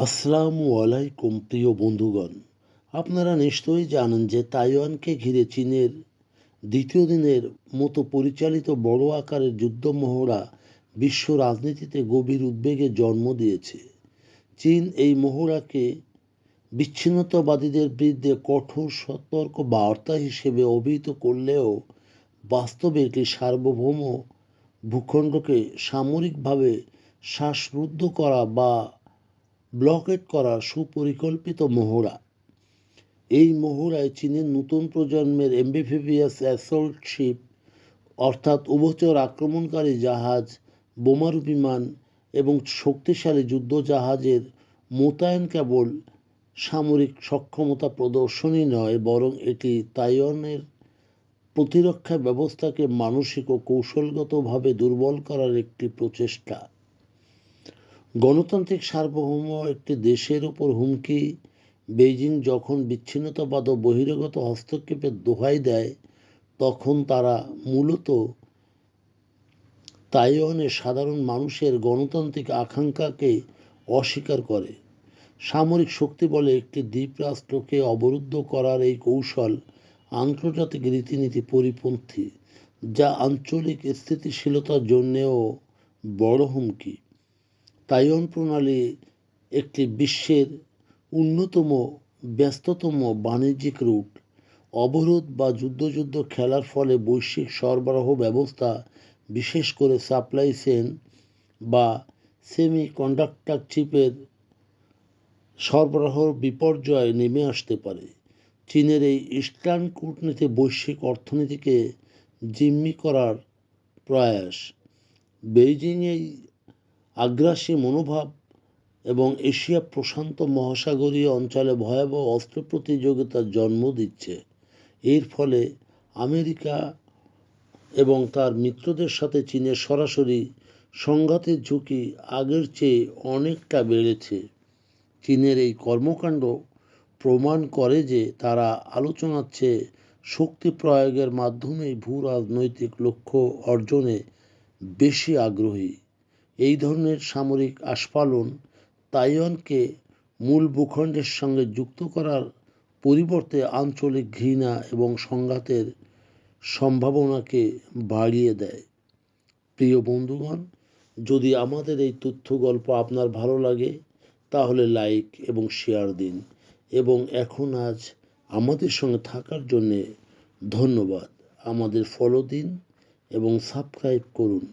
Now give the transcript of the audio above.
আসসালামু আলাইকুম, প্রিয় বন্ধুগণ। আপনারা নিশ্চয়ই জানেন যে তাইওয়ানকে ঘিরে চীনের দ্বিতীয় দিনের মতো পরিচালিত বড় আকারের যুদ্ধমহড়া বিশ্ব রাজনীতিতে গভীর উদ্বেগে জন্ম দিয়েছে। চীন এই মহড়াকে বিচ্ছিন্নতাবাদীদের বিরুদ্ধে কঠোর সতর্ক বার্তা হিসেবে অভিহিত করলেও বাস্তবে এটি সার্বভৌম ভূখণ্ডকে সামরিকভাবে শ্বাসরুদ্ধ করা বা ব্লকেট করা সুপরিকল্পিত মহড়া এই মহড়ায় চীনের নতুন প্রজন্মের এমবিফিবিএস অ্যাসল্ট শিপ, অর্থাৎ উভচর আক্রমণকারী জাহাজ, বোমারু বিমান এবং শক্তিশালী যুদ্ধজাহাজের মোতায়েন কেবল সামরিক সক্ষমতা প্রদর্শনই নয়, বরং এটি তাইওয়ানের প্রতিরক্ষা ব্যবস্থাকে মানসিক ও কৌশলগতভাবে দুর্বল করার একটি প্রচেষ্টা। গণতান্ত্রিক সার্বভৌম একটি দেশের ওপর হুমকি, বেইজিং যখন বিচ্ছিন্নতাবাদ ও বহিরাগত হস্তক্ষেপের দোহাই দেয়, তখন তারা মূলত তাইওয়ানের সাধারণ মানুষের গণতান্ত্রিক আকাঙ্ক্ষাকে অস্বীকার করে। সামরিক শক্তি বলে একটি দ্বীপরাষ্ট্রকে অবরুদ্ধ করার এই কৌশল আন্তর্জাতিক রীতিনীতি পরিপন্থী, যা আঞ্চলিক স্থিতিশীলতার জন্যেও বড় হুমকি। তাইওয়ান প্রণালী একটি বিশ্বের অন্যতম ব্যস্ততম বাণিজ্যিক রুট। অবরোধ বা যুদ্ধযুদ্ধ খেলার ফলে বৈশ্বিক সরবরাহ ব্যবস্থা, বিশেষ করে সাপ্লাই চেন বা সেমি কন্ডাক্টর চিপের সরবরাহ বিপর্যয় নেমে আসতে পারে। চীনের এই ইস্টার্ন কূটনীতি বৈশ্বিক অর্থনীতিকে জিম্মি করার প্রয়াস। বেইজিং এই আগ্রাসী মনোভাব এবং এশিয়া প্রশান্ত মহাসাগরীয় অঞ্চলে ভয়াবহ অস্ত্র প্রতিযোগিতার জন্ম দিচ্ছে। এর ফলে আমেরিকা এবং তার মিত্রদের সাথে চীনের সরাসরি সংঘাতের ঝুঁকি আগের চেয়ে অনেকটা বেড়েছে। চীনের এই কর্মকাণ্ড প্রমাণ করে যে তারা আলোচনার চেয়ে শক্তি প্রয়োগের মাধ্যমেই ভূ রাজনৈতিক লক্ষ্য অর্জনে বেশি আগ্রহী। এই ধরনের সামরিক আস্ফালন তাইওয়ানকে মূল ভূখণ্ডের সঙ্গে যুক্ত করার পরিবর্তে আঞ্চলিক ঘৃণা এবং সংঘাতের সম্ভাবনাকে বাড়িয়ে দেয়। প্রিয় বন্ধুগণ, যদি আমাদের এই তথ্য গল্প আপনার ভালো লাগে, তাহলে লাইক এবং শেয়ার দিন এবং এখন আজ আমাদের সঙ্গে থাকার জন্যে ধন্যবাদ। আমাদের ফলো দিন এবং সাবস্ক্রাইব করুন।